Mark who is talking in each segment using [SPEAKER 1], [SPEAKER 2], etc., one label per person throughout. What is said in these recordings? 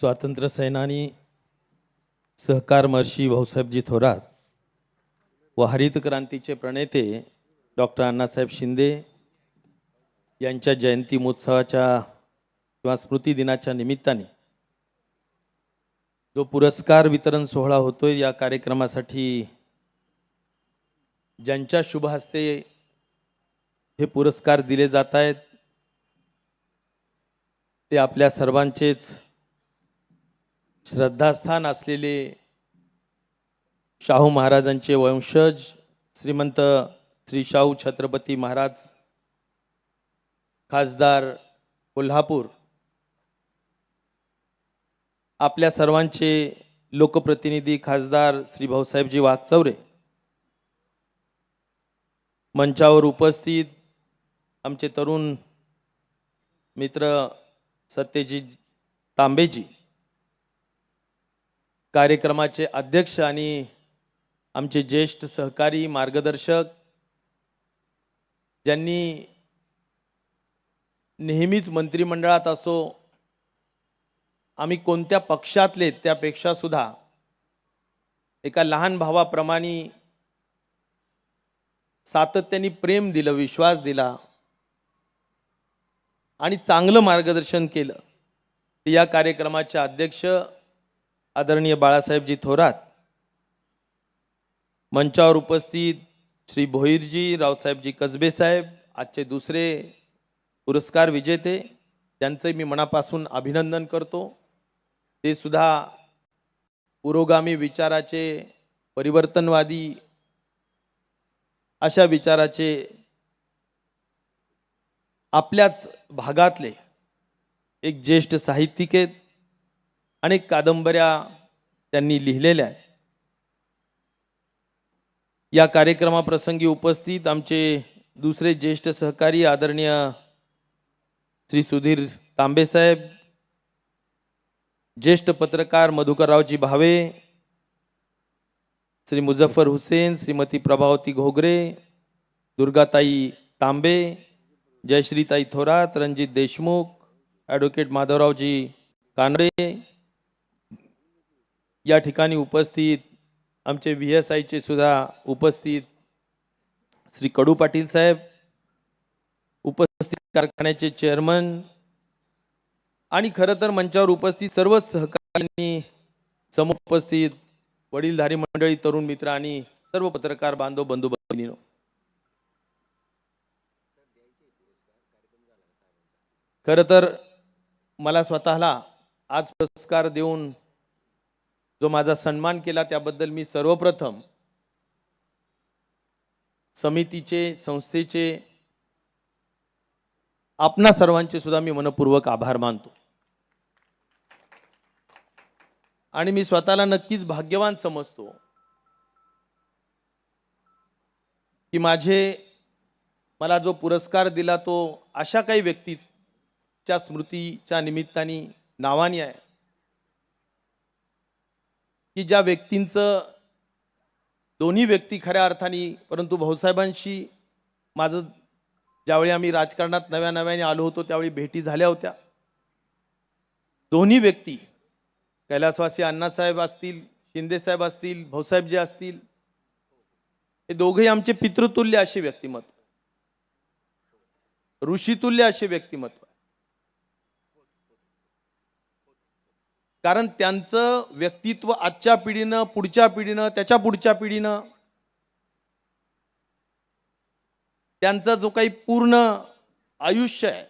[SPEAKER 1] स्वातंत्र्य सेनानी सहकार महर्षी भाऊसाहेबजी थोरात व हरित क्रांतीचे प्रणेते डॉक्टर अण्णासाहेब शिंदे यांच्या जयंती महोत्सवाच्या किंवा स्मृती दिनाच्या निमित्ताने जो पुरस्कार वितरण सोहळा होतोय या कार्यक्रमासाठी ज्यांच्या शुभ हस्ते हे पुरस्कार दिले जात आहेत ते आपल्या सर्वांचेच श्रद्धास्थान असलेले शाहू महाराजांचे वंशज श्रीमंत श्री शाहू छत्रपती महाराज खासदार कोल्हापूर आपल्या सर्वांचे लोकप्रतिनिधी खासदार श्री भाऊसाहेबजी वाघचौरे मंचावर उपस्थित आमचे तरुण मित्र सत्यजित तांबेजी कार्यक्रमाचे अध्यक्ष आणि आमचे ज्येष्ठ सहकारी मार्गदर्शक ज्यांनी नेहमीच मंत्रिमंडळात असो आम्ही कोणत्या पक्षातले त्यापेक्षा सुद्धा एका लहान भावाप्रमाणे सातत्याने प्रेम दिलं विश्वास दिला आणि चांगलं मार्गदर्शन केलं. या कार्यक्रमाचे अध्यक्ष आदरणीय बाळासाहेबजी थोरात मंचावर उपस्थित श्री भोईरजी रावसाहेबजी कसबे साहेब आजचे दुसरे पुरस्कार विजेते त्यांचे मी मनापासून अभिनंदन करतो. ते सुद्धा पुरोगामी विचाराचे परिवर्तनवादी अशा विचाराचे आपल्याच भागातले एक ज्येष्ठ साहित्यिक आहेत. अनेक कादंबऱ्या त्यांनी लिहिलेल्या आहेत. या कार्यक्रमाप्रसंगी उपस्थित आमचे दुसरे ज्येष्ठ सहकारी आदरणीय श्री सुधीर तांबेसाहेब ज्येष्ठ पत्रकार मधुकररावजी भावे श्री मुझफ्फर हुसेन श्रीमती प्रभावती घोगरे दुर्गाताई तांबे जयश्रीताई थोरात रणजित देशमुख ॲडव्होकेट माधवरावजी कानडे या ठिकाणी उपस्थित आमचे व्ही एस आयचे सुद्धा उपस्थित श्री कडू पाटील साहेब उपस्थित कारखान्याचे चेअरमन आणि खरं तर मंचावर उपस्थित सर्व सहकार्यांनी समुपस्थित वडीलधारी मंडळी तरुण मित्र आणि सर्व पत्रकार बांधव बंधू भगिनीनो खरं तर मला स्वतःला आज पुरस्कार देऊन जो माझा सन्मान केला त्याबद्दल मी सर्वप्रथम समितीचे संस्थेचे आपणा सर्वांचे सुद्धा मी मनपूर्वक आभार मानतो. आणि मी स्वतःला नक्कीच भाग्यवान समजतो की माझे मला जो पुरस्कार दिला तो अशा काही व्यक्तीच्या स्मृतीच्या निमित्ताने नावानी आहे. की ज्या व्यक्तींचं दोन्ही व्यक्ती खऱ्या अर्थाने परंतु भाऊसाहेबांशी माझं ज्यावेळी आम्ही राजकारणात नव्या नव्याने आलो होतो त्यावेळी भेटी झाल्या होत्या. दोन्ही व्यक्ती कैलासवासी अण्णासाहेब असतील शिंदेसाहेब असतील भाऊसाहेब जे असतील हे दोघेही आमचे पितृतुल्य असे व्यक्तिमत्व. ऋषितुल्य असे व्यक्तिमत्व. कारण त्यांचं व्यक्तित्व आजच्या पिढीनं पुढच्या पिढीनं त्याच्या पुढच्या पिढीनं त्यांचा जो काही पूर्ण आयुष्य आहे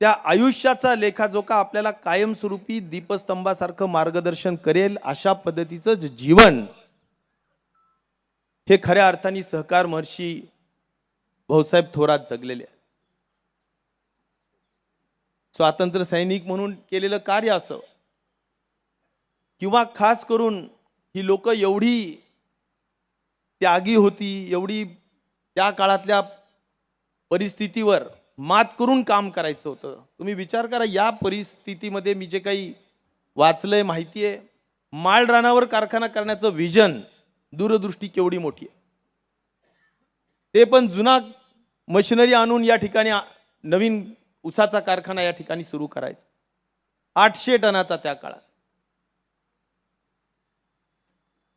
[SPEAKER 1] त्या आयुष्याचा लेखाजोखा आपल्याला कायमस्वरूपी दीपस्तंभासारखं मार्गदर्शन करेल अशा पद्धतीचं जे जीवन हे खऱ्या अर्थाने सहकार महर्षी भाऊसाहेब थोरात जगलेले आहेत. स्वातंत्र्य सैनिक म्हणून केलेलं कार्य असं. किंवा खास करून ही लोक एवढी त्यागी होती एवढी त्या काळातल्या परिस्थितीवर मात करून काम करायचं होतं. तुम्ही विचार करा या परिस्थितीमध्ये मी जे काही वाचलंय माहिती आहे. माळरानावर कारखाना करण्याचं विजन दूरदृष्टी केवढी मोठी आहे. ते पण जुना मशिनरी आणून या ठिकाणी नवीन उसाचा कारखाना या ठिकाणी सुरू करायचा. आठशे टनाचा त्या काळात.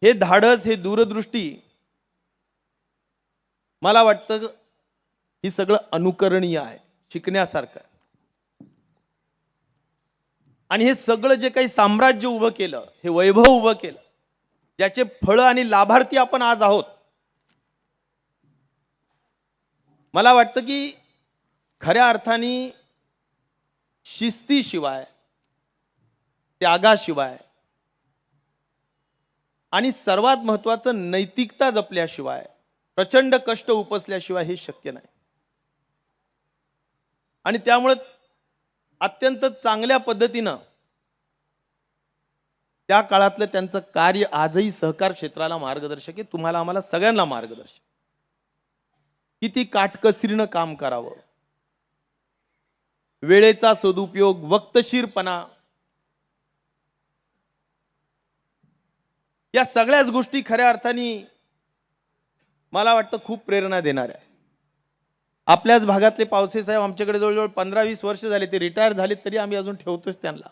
[SPEAKER 1] हे धाडस हे दूरदृष्टी मला वाटतं ही सगळं अनुकरणीय आहे शिकण्यासारखं. आणि हे सगळं जे काही साम्राज्य उभं केलं हे वैभव उभं केलं ज्याचे फळं आणि लाभार्थी आपण आज आहोत. मला वाटतं की खऱ्या अर्थाने शिस्तीशिवाय त्यागाशिवाय आणि सर्वात महत्वाचं नैतिकता जपल्याशिवाय प्रचंड कष्ट उपसल्याशिवाय हे शक्य नाही. आणि त्यामुळं अत्यंत चांगल्या पद्धतीनं त्या काळातलं त्यांचं कार्य आजही सहकार क्षेत्राला मार्गदर्शक आहे. तुम्हाला आम्हाला सगळ्यांना मार्गदर्शक किती काटकसरीनं काम करावं. वेळेचा सदुपयोग वक्तशीरपणा. या सगळ्याच गोष्टी खऱ्या अर्थाने मला वाटतं खूप प्रेरणा देणार आहे आपल्याच भागातले पावसे साहेब आमच्याकडे जवळजवळ पंधरा वीस वर्ष झाले ते रिटायर झाले तरी आम्ही अजून ठेवतोच त्यांना.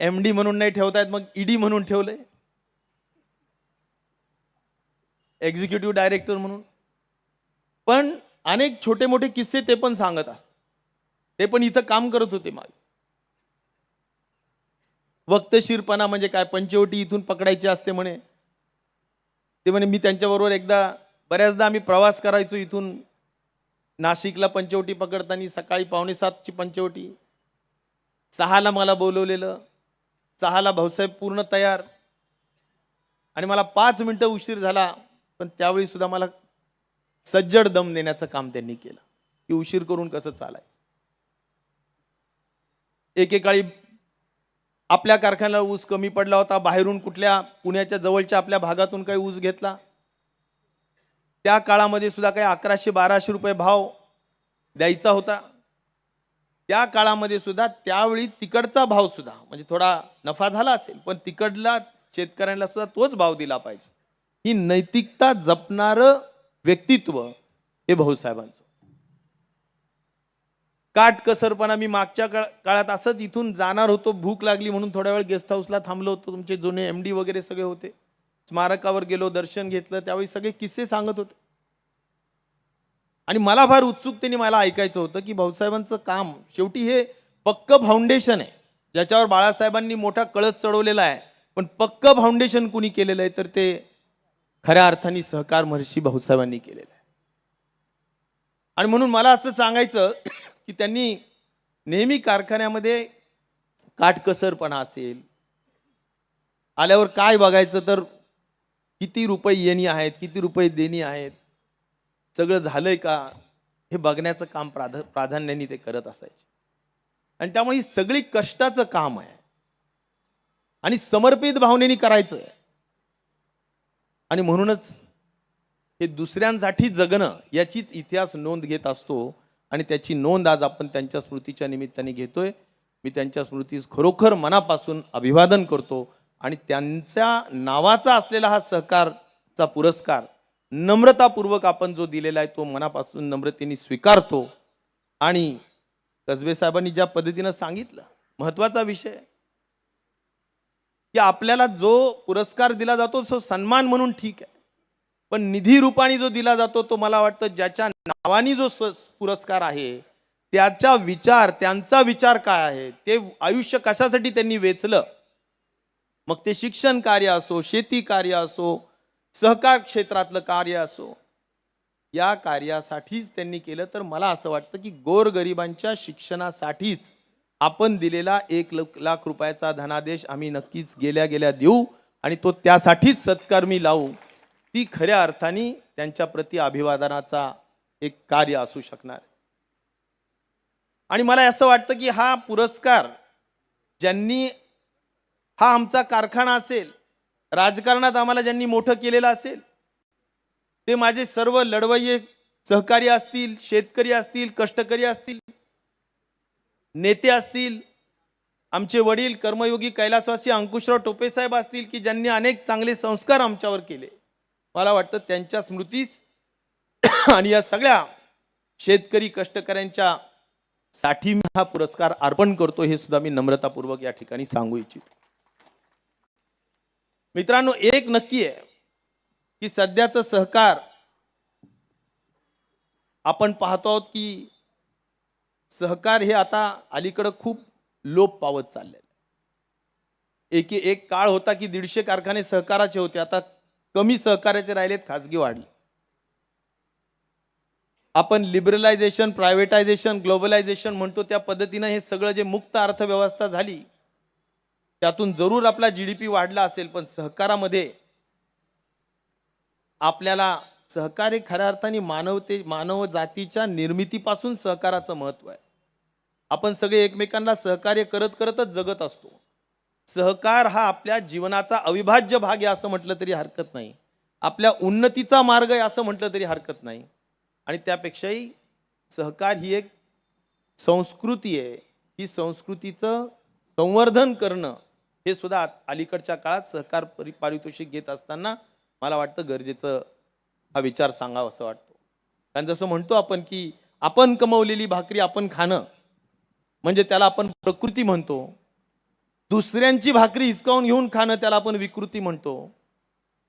[SPEAKER 1] एम डी म्हणून नाही ठेवतायत मग ईडी म्हणून ठेवलंय. एक्झिक्युटिव्ह डायरेक्टर म्हणून. पण अनेक छोटे मोठे किस्से ते पण सांगत असतात. ते पण इथं काम करत होते मागे. वक्तशीरपणा म्हणजे काय? पंचवटी इथून पकडायची असते म्हणे. ते म्हणे मी त्यांच्याबरोबर एकदा बऱ्याचदा आम्ही प्रवास करायचो इथून. नाशिकला पंचवटी पकडताना सकाळी पावणे सातची पंचवटी. सहाला मला बोलवलेलं. सहाला भाऊसाहेब पूर्ण तयार. आणि मला पाच मिनटं उशीर झाला. पण त्यावेळी सुद्धा मला सज्जड दम देण्याचं काम त्यांनी केलं. की उशीर करून कसं चालायचं? एकेकाळी आपल्या कारखान्याला ऊस कमी पडला होता बाहेरून कुठल्या पुण्याच्या जवळच्या आपल्या भागातून काही ऊस घेतला. त्या काळामध्ये सुद्धा काही अकराशे बाराशे रुपये भाव द्यायचा होता. त्या काळामध्ये सुद्धा त्यावेळी तिकडचा भाव सुद्धा म्हणजे थोडा नफा झाला असेल पण तिकडला शेतकऱ्यांना सुद्धा तोच भाव दिला पाहिजे. ही नैतिकता जपणारं व्यक्तित्व हे भाऊसाहेबांचं काटकसरपणा मी मागच्या काळात असंच इथून जाणार होतो भूक लागली म्हणून थोड्या वेळ गेस्ट हाऊसला थांबलो होतो तुमचे जुने एम डी वगैरे सगळे होते. स्मारकावर गेलो दर्शन घेतलं त्यावेळी सगळे किस्से सांगत होते. आणि मला फार उत्सुकतेने मला ऐकायचं होतं की भाऊसाहेबांचं काम शेवटी हे पक्क फाउंडेशन आहे ज्याच्यावर बाळासाहेबांनी मोठा कळस चढवलेला आहे. पण पक्क फाउंडेशन कुणी केलेलं आहे तर ते खऱ्या अर्थाने सहकार महर्षी भाऊसाहेबांनी केलेला आहे. आणि म्हणून मला असं सांगायचं की त्यांनी नेहमी कारखान्यामध्ये काटकसरपणा असेल आल्यावर काय बघायचं तर किती रुपये येणी आहेत किती रुपये देणी आहेत सगळं झालंय का हे बघण्याचं काम प्राध प्राधान्याने ते करत असायचे. आणि त्यामुळे ही सगळी कष्टाचं काम आहे. आणि समर्पित भावनेने करायचं आहे आणि म्हणूनच हे दुसऱ्यांसाठी जगणं याचीच इतिहास नोंद घेत असतो आणि त्याची नोंद आज आपण त्यांच्या स्मृतीच्या निमित्ताने घेतोय. मी त्यांच्या स्मृतीस खरोखर मनापासून अभिवादन करतो आणि त्यांच्या नावाचा असलेला हा सहकारचा पुरस्कार नम्रतापूर्वक आपण जो दिलेला आहे तो मनापासून नम्रतेने स्वीकारतो. आणि कसबे साहेबांनी ज्या पद्धतीनं सांगितलं महत्त्वाचा विषय आहे. की आपल्याला जो पुरस्कार दिला जातो तो सन्मान म्हणून ठीक आहे. पण निधी रूपाने जो दिला जातो तो मला वाटतं ज्याच्या नावाने जो पुरस्कार आहे त्याचा विचार त्यांचा विचार काय आहे ते आयुष्य कशासाठी त्यांनी वेचलं? मग ते शिक्षण कार्य असो शेती कार्य असो सहकार क्षेत्रातलं कार्य असो या कार्यासाठीच त्यांनी केलं. तर मला असं वाटतं की गोरगरिबांच्या शिक्षणासाठीच आपण दिलेला एक लाख रुपयाचा धनादेश आम्ही नक्कीच गेल्या गेल्या देऊ आणि तो त्यासाठीच सत्कर्मी लावू. ती खऱ्या अर्थाने त्यांच्या प्रति अभिवादनाचा एक कार्य असू शकणार. आणि मला असं वाटतं की हा पुरस्कार ज्यांनी हा आमचा कारखाना असेल राजकारणात आम्हाला ज्यांनी मोठं केलेलं असेल ते माझे सर्व लढवय्ये सहकारी असतील शेतकरी असतील कष्टकरी असतील नेते असतील आमचे वडील कर्मयोगी कैलासवासी अंकुशराव टोपे साहेब असतील की ज्यांनी अनेक चांगले संस्कार आमच्यावर केले. मला वाटतं त्यांच्या स्मृतीत आणि या सगळ्या शेतकरी कष्टकऱ्यांच्या साठी मी हा पुरस्कार अर्पण करतो हे सुद्धा मी नम्रतापूर्वक या ठिकाणी सांगू इच्छितो. मित्रांनो एक नक्की आहे की सध्याचं सहकार आपण पाहतो आहोत की सहकार हे आता अलीकडं खूप लोप पावत चाललेलं आहे. एक एक काळ होता की दीडशे कारखाने सहकाराचे होते आता कमी सहकार्याचे राहिलेत खाजगी वाढले. आपण लिबरलायझेशन प्रायव्हेटायझेशन ग्लोबलायझेशन म्हणतो त्या पद्धतीनं हे सगळं जे मुक्त अर्थव्यवस्था झाली त्यातून जरूर आपला जी डी पी वाढला असेल पण सहकारामध्ये आपल्याला सहकार्य खऱ्या अर्थाने मानवते मानव जातीच्या निर्मितीपासून सहकाराचं महत्त्व आहे. आपण सगळे एकमेकांना सहकार्य करत करतच जगत असतो. सहकार हा आपल्या जीवनाचा अविभाज्य भाग आहे असं म्हटलं तरी हरकत नाही. आपल्या उन्नतीचा मार्ग आहे असं म्हटलं तरी हरकत नाही. आणि त्यापेक्षाही सहकार ही एक संस्कृती आहे. ही संस्कृतीचं संवर्धन करणं हे सुद्धा अलीकडच्या काळात सहकार परि पारितोषिक घेत असताना मला वाटतं गरजेचं हा विचार सांगावा असं वाटतो. कारण जसं म्हणतो आपण की आपण कमवलेली भाकरी आपण खाणं म्हणजे त्याला आपण प्रकृती म्हणतो. दुसऱ्यांची भाकरी हिसकावून घेऊन खाणं त्याला आपण विकृती म्हणतो.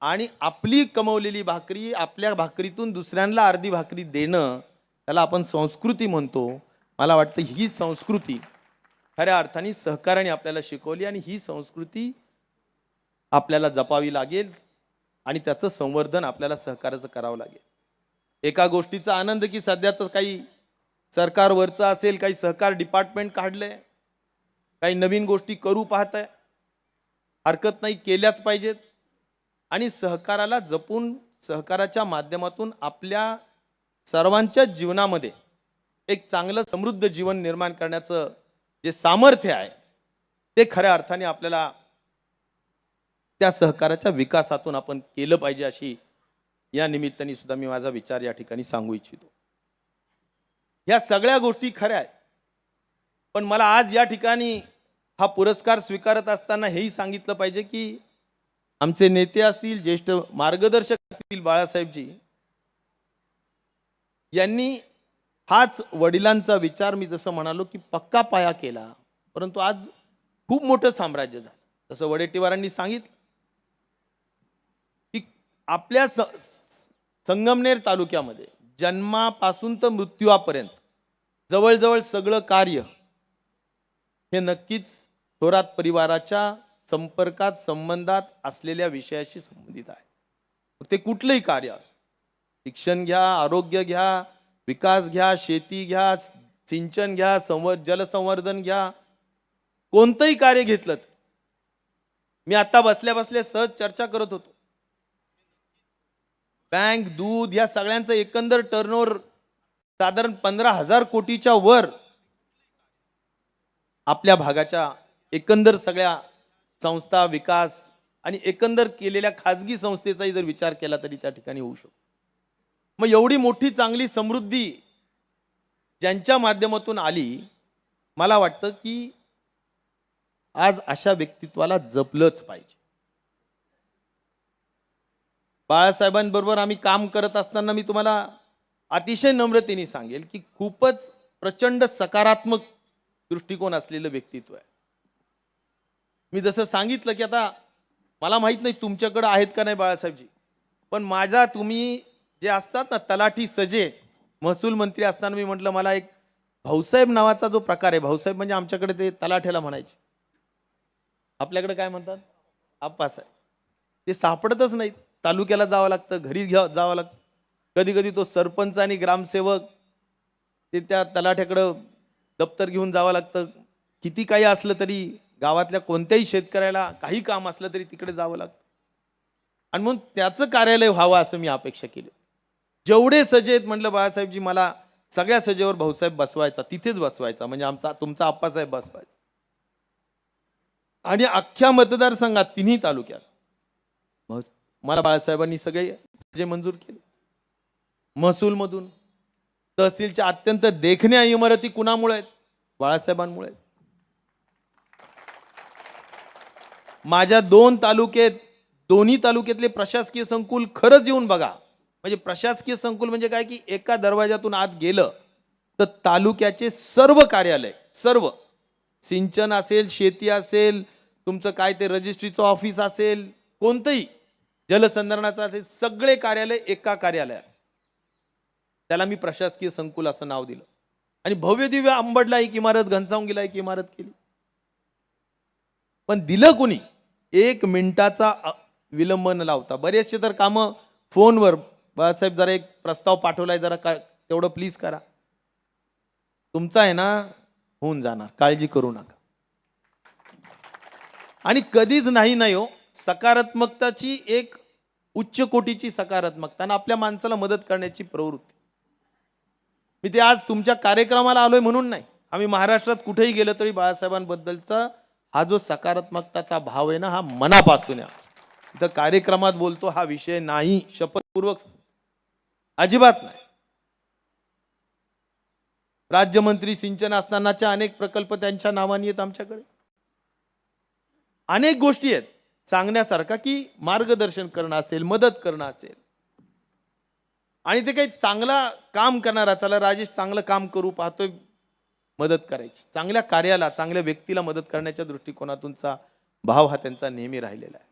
[SPEAKER 1] आणि आपली कमवलेली भाकरी आपल्या भाकरीतून दुसऱ्यांना अर्धी भाकरी देणं त्याला आपण संस्कृती म्हणतो. मला वाटतं ही संस्कृती खऱ्या अर्थाने सहकार्याने आपल्याला शिकवली आणि ही संस्कृती आपल्याला जपावी लागेल. आणि त्याचं संवर्धन आपल्याला सहकार्याचं करावं लागेल. एका गोष्टीचा आनंद की सध्याचं काही सरकारवरचं असेल काही सहकार डिपार्टमेंट काढलंय काही नवीन गोष्टी करू पाहत आहे हरकत नाही केल्याच पाहिजेत. आणि सहकाराला जपून सहकाराच्या माध्यमातून आपल्या सर्वांच्या जीवनामध्ये एक चांगलं समृद्ध जीवन निर्माण करण्याचं जे सामर्थ्य आहे ते खऱ्या अर्थाने आपल्याला त्या सहकाराच्या विकासातून आपण केलं पाहिजे अशी या निमित्ताने सुद्धा मी माझा विचार या ठिकाणी सांगू इच्छितो. या सगळ्या गोष्टी खऱ्या आहेत. पण मला आज या ठिकाणी हा पुरस्कार स्वीकारत असताना हेही सांगितलं पाहिजे की आमचे नेते असतील ज्येष्ठ मार्गदर्शक असतील बाळासाहेबजी यांनी हाच वडिलांचा विचार मी जसं म्हणालो की पक्का पाया केला. परंतु आज खूप मोठं साम्राज्य झालं. जसं वडेट्टीवारांनी सांगितलं आपल्या स- संगमनेर तालुक्यामध्ये जन्मापासून तर मृत्यूपर्यंत जवळजवळ सगळं कार्य हे नक्कीच थोरात परिवाराच्या संपर्कात संबंधात असलेल्या विषयाशी संबंधित आहे. ते कुठलंही कार्य असो शिक्षण घ्या आरोग्य घ्या विकास घ्या शेती घ्या सिंचन घ्या संव जलसंवर्धन घ्या कोणतंही कार्य घेतलं मी आता बसल्या बसल्या सहज चर्चा करत होतो. बँक दूध या सगळ्यांचं एकंदर टर्नओव्हर साधारण पंधरा हजार कोटीच्या वर आपल्या भागाच्या एकंदर सगळ्या संस्था विकास आणि एकंदर केलेल्या खाजगी संस्थेचाही जर विचार केला तरी त्या ठिकाणी होऊ शकतो. मग एवढी मोठी चांगली समृद्धी ज्यांच्या माध्यमातून आली मला वाटतं की आज अशा व्यक्तित्वाला जपलंच पाहिजे. बाळासाहेबांबरोबर आम्ही काम करत असताना मी तुम्हाला अतिशय नम्रतेने सांगेल की खूपच प्रचंड सकारात्मक दृष्टिकोन असलेलं व्यक्तित्व आहे. मी जसं सांगितलं की आता मला माहीत नाही तुमच्याकडं आहेत का नाही बाळासाहेबजी पण माझा तुम्ही जे असतात ना तलाठी सजे महसूल मंत्री असताना मी म्हटलं मला एक भाऊसाहेब नावाचा जो प्रकार आहे भाऊसाहेब म्हणजे आमच्याकडे ते तलाठ्याला म्हणायचे. आपल्याकडे काय म्हणतात? आप्पासाहेब. ते सापडतच नाहीत. तालुक्याला जावं लागतं घरी घ्या जावं लागतं. कधी कधी तो सरपंच आणि ग्रामसेवक ते त्या तलाठ्याकडं दप्तर घेऊन जावं लागतं. किती काही असलं तरी गावातल्या कोणत्याही शेतकऱ्याला काही काम असलं तरी तिकडे जावं लागतं. आणि म्हणून त्याचं कार्यालय व्हावं असं मी अपेक्षा केली. जेवढे सजे आहेत म्हटलं बाळासाहेबजी मला सगळ्या सजेवर भाऊसाहेब बसवायचा तिथेच बसवायचा म्हणजे आमचा तुमचा आप्पासाहेब बसवायचा. आणि अख्ख्या मतदारसंघात तिन्ही तालुक्यात. मला बाळासाहेबांनी सगळे जे मंजूर केले. महसूलमधून तहसीलच्या अत्यंत देखण्या इमारती कुणामुळे आहेत? बाळासाहेबांमुळे आहेत. माझ्या दोन तालुक्यात दोन्ही तालुक्यातले प्रशासकीय संकुल खरंच येऊन बघा. म्हणजे प्रशासकीय संकुल म्हणजे काय की एका दरवाजातून आत गेलं तर तालुक्याचे सर्व कार्यालय सर्व. सिंचन असेल शेती असेल तुमचं काय ते रजिस्ट्रीचं ऑफिस असेल कोणतंही. जलसंधारणाचं असेल सगळे कार्यालय एका कार्यालयात. त्याला मी प्रशासकीय संकुल असं नाव दिलं. आणि भव्य दिव्य आंबडला एक इमारत घनसावंगीला एक इमारत केली. पण दिलं कुणी? एक मिनिटाचा विलंब न लावता. बरेचसे तर कामं फोनवर बाळासाहेब जरा एक प्रस्ताव पाठवलाय जरा का तेवढं प्लीज करा. तुमचा आहे ना होऊन जाणार. काळजी करू नका. आणि कधीच नाही नाही हो सकारात्मकताची एक उच्च कोटीची सकारात्मकता आणि आपल्या माणसाला मदत करण्याची प्रवृत्ती. मी ते आज तुमच्या कार्यक्रमाला आलोय म्हणून नाही. आम्ही महाराष्ट्रात कुठेही गेलो तरी बाळासाहेबांबद्दलचा हा जो सकारात्मकताचा भाव आहे ना हा मनापासून आहे. इथं कार्यक्रमात बोलतो हा विषय नाही शपथपूर्वक अजिबात नाही. राज्यमंत्री सिंचन असतानाच्या अनेक प्रकल्प त्यांच्या नावाने आहेत आमच्याकडे. अनेक गोष्टी आहेत. सांगण्यासारखा की मार्गदर्शन करणं असेल मदत करणं असेल. आणि ते काही चांगला काम करणारा चला राजेश चांगलं काम करू पाहतोय मदत करायची. चांगल्या कार्याला चांगल्या व्यक्तीला मदत करण्याच्या दृष्टिकोनातूनचा भाव हा त्यांचा नेहमी राहिलेला आहे.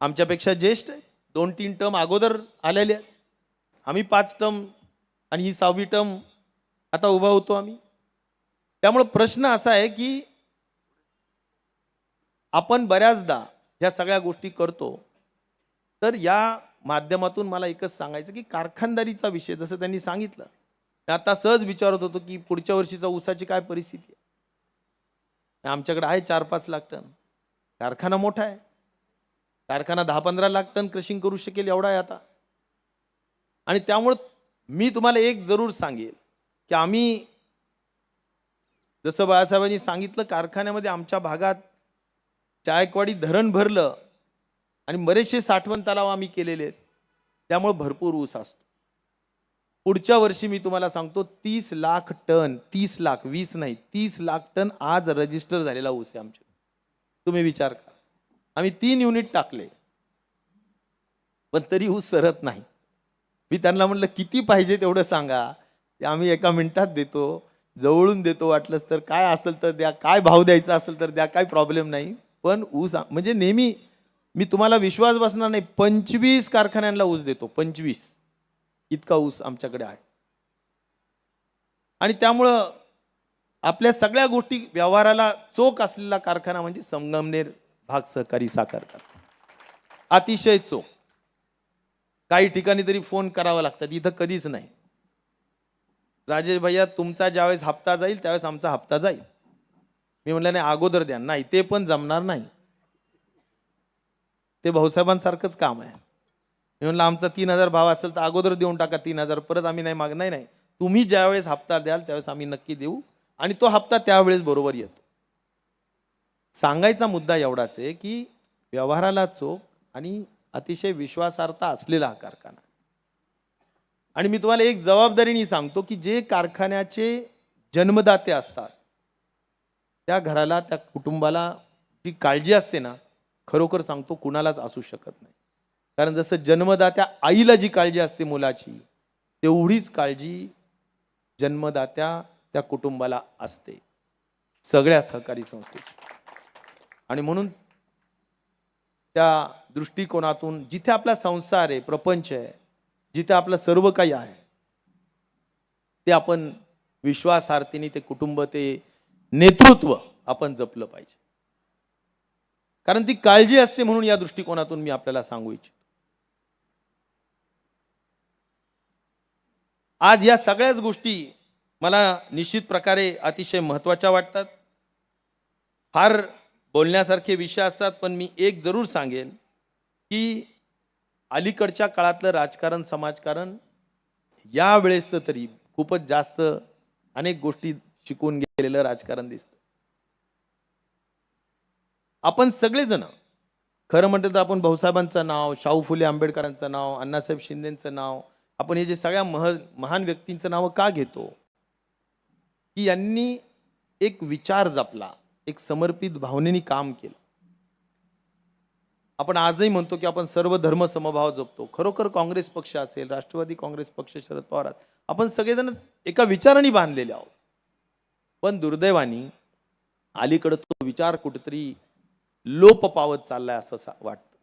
[SPEAKER 1] आमच्यापेक्षा ज्येष्ठ आहे दोन तीन टर्म अगोदर आलेले आहेत. आम्ही पाच टर्म आणि ही सहावी टर्म आता उभा होतो आम्ही. त्यामुळं प्रश्न असा आहे की आपण बऱ्याचदा ह्या सगळ्या गोष्टी करतो. तर या माध्यमातून मला एकच सांगायचं की कारखानदारीचा विषय जसं त्यांनी सांगितलं. मी आता सहज विचारत होतो की पुढच्या वर्षीचा ऊसाची काय परिस्थिती आहे? आमच्याकडे आहे चार पाच लाख टन. कारखाना मोठा आहे. कारखाना दहा पंधरा लाख टन क्रशिंग करू शकेल एवढा आहे आता. आणि त्यामुळं मी तुम्हाला एक जरूर सांगेल की आम्ही जसं बाळासाहेबांनी सांगितलं कारखान्यामध्ये आमच्या भागात जायकवाडी धरण भरलं आणि बरेचसे साठवण तलाव आम्ही केलेले आहेत. त्यामुळे भरपूर ऊस असतो. पुढच्या वर्षी मी तुम्हाला सांगतो तीस लाख टन तीस लाख वीस नाही तीस लाख टन आज रजिस्टर झालेला ऊस आहे आमच्या तुम्ही विचार करा. आम्ही तीन युनिट टाकले. पण तरी ऊस सरत नाही. मी त्यांना म्हणलं किती पाहिजे तेवढं सांगा. ते आम्ही एका मिनिटात देतो. जवळून देतो वाटलंच तर. काय असेल तर द्या. काय भाव द्यायचा असेल तर द्या. काय प्रॉब्लेम नाही. पण ऊस म्हणजे नेहमी मी तुम्हाला विश्वास बसणार नाही पंचवीस कारखान्यांना ऊस देतो पंचवीस. इतका ऊस आमच्याकडे आहे. आणि त्यामुळं आपल्या सगळ्या गोष्टी व्यवहाराला चोख असलेला कारखाना म्हणजे संगमनेर भाग सहकारी साखर कारखाना. अतिशय चोख. काही ठिकाणी तरी फोन करावा लागतात इथं कधीच नाही. राजेश भैया तुमचा ज्यावेळेस हप्ता जाईल त्यावेळेस आमचा हप्ता जाईल. मी म्हणलं नाही अगोदर द्या. नाही ते पण जमणार नाही. ते भाऊसाहेबांसारखंच काम आहे. मी म्हणलं आमचा तीन हजार भाव असेल तर अगोदर देऊन टाका तीन हजार परत आम्ही नाही माग नाही नाही तुम्ही ज्यावेळेस हप्ता द्याल त्यावेळेस आम्ही नक्की देऊ आणि तो हप्ता त्यावेळेस बरोबर येतो. सांगायचा मुद्दा एवढाच आहे की व्यवहाराला चोख आणि अतिशय विश्वासार्हता असलेला हा कारखाना आणि मी तुम्हाला एक जबाबदारीने सांगतो की जे कारखान्याचे जन्मदाते असतात त्या घराला त्या कुटुंबाला जी काळजी असते ना खरोखर सांगतो कुणालाच असू शकत नाही. कारण जसं जन्मदात्या आईला जी काळजी असते मुलाची तेवढीच काळजी जन्मदात्या त्या कुटुंबाला असते. सगळ्या सहकारी संस्थेची. आणि म्हणून त्या दृष्टिकोनातून जिथे आपला संसार आहे प्रपंच आहे जिथे आपलं सर्व काही आहे ते आपण विश्वासार्थीने ते कुटुंब ते नेतृत्व आपण जपलं पाहिजे. कारण ती काळजी असते म्हणून या दृष्टिकोनातून मी आपल्याला सांगू इच्छितो. आज या सगळ्याच गोष्टी मला निश्चित प्रकारे अतिशय महत्त्वाच्या वाटतात. फार बोलण्यासारखे विषय असतात पण मी एक जरूर सांगेन की अलीकडच्या काळातलं राजकारण समाजकारण या वेळेसचं तरी खूपच जास्त अनेक गोष्टी शिकून गेलेलं राजकारण दिसतं. आपण सगळेजण खरं म्हटलं तर आपण भाऊसाहेबांचं नाव शाहू फुले आंबेडकरांचं नाव अण्णासाहेब शिंदेचं नाव आपण हे जे सगळ्या मह महान व्यक्तींचं नावं का घेतो? की यांनी एक विचार जपला एक समर्पित भावनेने काम केलं. आपण आजही म्हणतो की आपण सर्व धर्म समभाव जपतो. खरोखर काँग्रेस पक्ष असेल राष्ट्रवादी काँग्रेस पक्ष शरद पवार आपण सगळेजण एका विचाराने बांधलेले आहोत. पण दुर्दैवानी अलीकडं तो विचार कुठेतरी लोप पावत चाललाय असं वाटतं.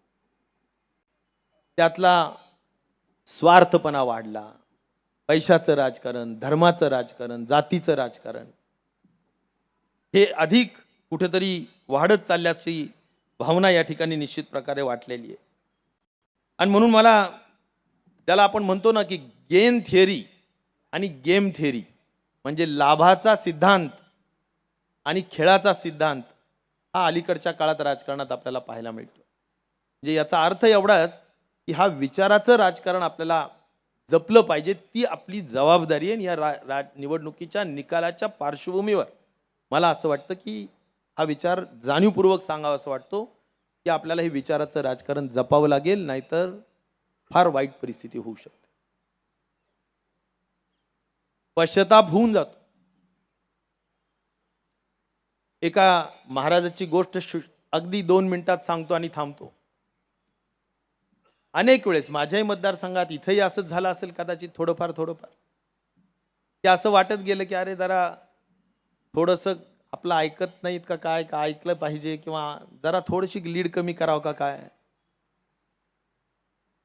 [SPEAKER 1] त्यातला स्वार्थपणा वाढला. पैशाचं राजकारण धर्माचं राजकारण जातीचं राजकारण हे अधिक कुठेतरी वाढत चालल्याची भावना या ठिकाणी निश्चित प्रकारे वाटलेली आहे. आणि म्हणून मला त्याला आपण म्हणतो ना की गेम थिअरी आणि गेम थिअरी म्हणजे लाभाचा सिद्धांत आणि खेळाचा सिद्धांत हा अलीकडच्या काळात राजकारणात आपल्याला पाहायला मिळतो. म्हणजे याचा अर्थ एवढाच की हा विचाराचं राजकारण आपल्याला जपलं पाहिजे ती आपली जबाबदारी आहे आणि या रा, रा निवडणुकीच्या निकालाच्या पार्श्वभूमीवर. मला असं वाटतं की हा विचार जाणीवपूर्वक सांगावा असं वाटतो की आपल्याला हे विचाराचं राजकारण जपावं लागेल नाहीतर फार वाईट परिस्थिती होऊ शकते. पश्चाताप होऊन जातो. एका महाराजाची गोष्ट अगदी दोन मिनिटात सांगतो आणि थांबतो. अनेक वेळेस माझ्याही मतदारसंघात इथंही असंच झालं असेल कदाचित थोडंफार थोडंफार. की असं वाटत गेलं की अरे जरा थोडंसं आपलं ऐकत नाहीत का काय का ऐकलं पाहिजे किंवा जरा थोडीशी लीड कमी करावं का काय?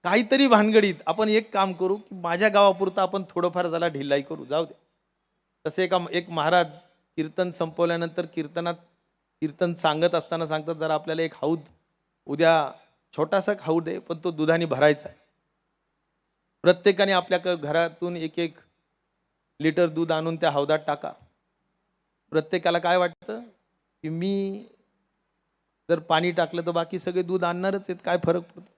[SPEAKER 1] काहीतरी भानगडीत आपण एक काम करू की माझ्या गावापुरतं आपण थोडंफार जरा ढिलाई करू. जाऊ दे. तसे एका एक महाराज कीर्तन संपवल्यानंतर कीर्तनात कीर्तन सांगत असताना सांगतात जरा आपल्याला एक हौद उद्या छोटासा हौद आहे पण तो दुधाने भरायचा आहे. प्रत्येकाने आपल्या घरातून एक एक लिटर दूध आणून त्या हौदात टाका. प्रत्येकाला काय वाटतं? की मी जर पाणी टाकलं तर बाकी सगळे दूध आणणारच आहेत काय फरक पडतो?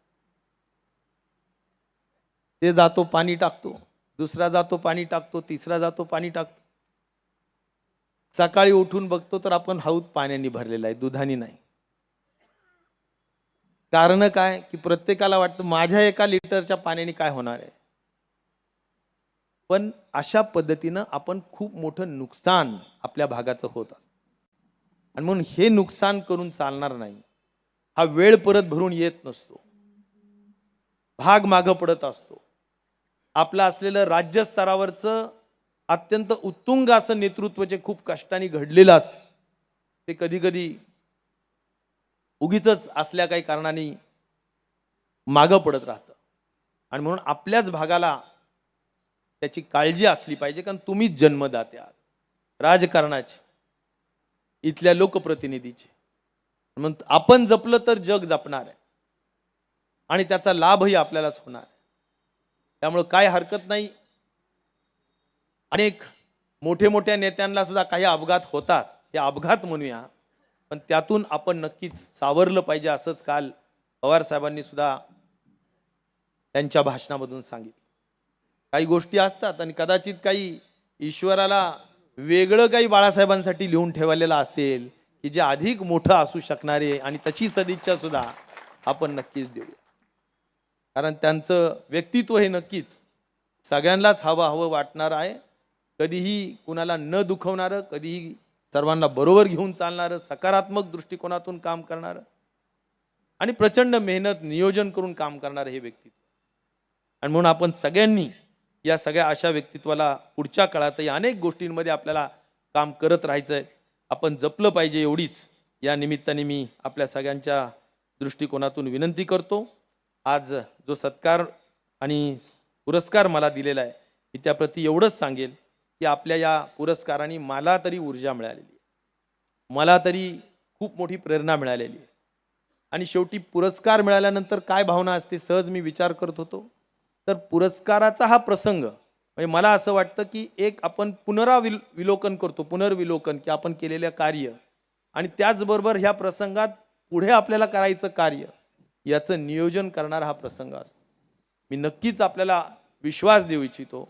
[SPEAKER 1] ते जातो पाणी टाकतो. दुसरा जातो पाणी टाकतो तिसरा जातो पाणी टाकतो. सकाळी उठून बघतो तर आपण हौद पाण्याने भरलेला आहे दुधाने नाही. कारण काय? की प्रत्येकाला वाटतं माझ्या एका लिटरच्या पाण्याने काय होणार आहे? पण अशा पद्धतीनं आपण खूप मोठं नुकसान आपल्या भागाचं होत असतं. आणि म्हणून हे नुकसान करून चालणार नाही. हा वेळ परत भरून येत नसतो. भाग मागं पडत असतो. आपलं असलेलं राज्य स्तरावरचं अत्यंत उत्तुंग असं नेतृत्व जे खूप कष्टाने घडलेलं असतं ते कधी कधी उगीच असल्या काही कारणाने मागं पडत राहतं. आणि म्हणून आपल्याच भागाला त्याची काळजी असली पाहिजे कारण तुम्हीच जन्मदाते आहात. राजकारणाची इथल्या लोकप्रतिनिधीचे. म्हणून आपण जपलं तर जग जपणार आहे. आणि त्याचा लाभही आपल्यालाच होणार आहे. त्यामुळं काय हरकत नाही. अनेक मोठे मोठ्या नेत्यांना सुद्धा काही अपघात होतात. हे अपघात म्हणूया. पण त्यातून आपण नक्कीच सावरलं पाहिजे असंच काल पवार साहेबांनी सुद्धा त्यांच्या भाषणामधून सांगितलं. काही गोष्टी असतात आणि कदाचित काही ईश्वराला वेगळं काही बाळासाहेबांसाठी लिहून ठेवलेलं असेल की जे अधिक मोठं असू शकणारे आणि तशी सदिच्छा सुद्धा आपण नक्कीच देऊया. कारण त्यांचं व्यक्तित्व हे नक्कीच सगळ्यांनाच हवं हवं वाटणारं आहे. कधीही कुणाला न दुखवणारं कधीही सर्वांना बरोबर घेऊन चालणारं सकारात्मक दृष्टिकोनातून काम करणारं आणि प्रचंड मेहनत नियोजन करून काम करणारं हे व्यक्तित्व. आणि म्हणून आपण सगळ्यांनी या सगळ्या अशा व्यक्तित्वाला पुढच्या काळातही अनेक गोष्टींमध्ये आपल्याला काम करत राहायचं आहे आपण जपलं पाहिजे एवढीच. या निमित्ताने मी आपल्या सगळ्यांच्या दृष्टिकोनातून विनंती करतो. आज जो सत्कार आणि पुरस्कार मला दिलेला आहे मी त्याप्रती एवढंच सांगेल की आपल्या या पुरस्काराने मला तरी ऊर्जा मिळालेली आहे. मला तरी खूप मोठी प्रेरणा मिळालेली आहे. आणि शेवटी पुरस्कार मिळाल्यानंतर काय भावना असते सहज मी विचार करत होतो. तर पुरस्काराचा हा प्रसंग म्हणजे मला असं वाटतं की एक आपण पुनराविल विलोकन करतो पुनर्विलोकन की आपण केलेलं कार्य. आणि त्याचबरोबर ह्या प्रसंगात पुढे आपल्याला करायचं कार्य. याचं नियोजन करणारा हा प्रसंग असतो. मी नक्कीच आपल्याला विश्वास देऊ इच्छितो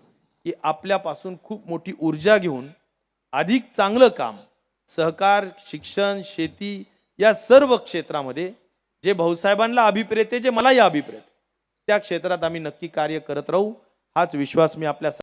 [SPEAKER 1] की आपल्यापासून खूप मोठी ऊर्जा घेऊन अधिक चांगलं काम सहकार शिक्षण शेती या सर्व क्षेत्रामध्ये जे भाऊसाहेबांना अभिप्रेते जे मलाही अभिप्रेत त्या क्षेत्रात आम्ही नक्की कार्य करत राहू हाच विश्वास मी आपल्या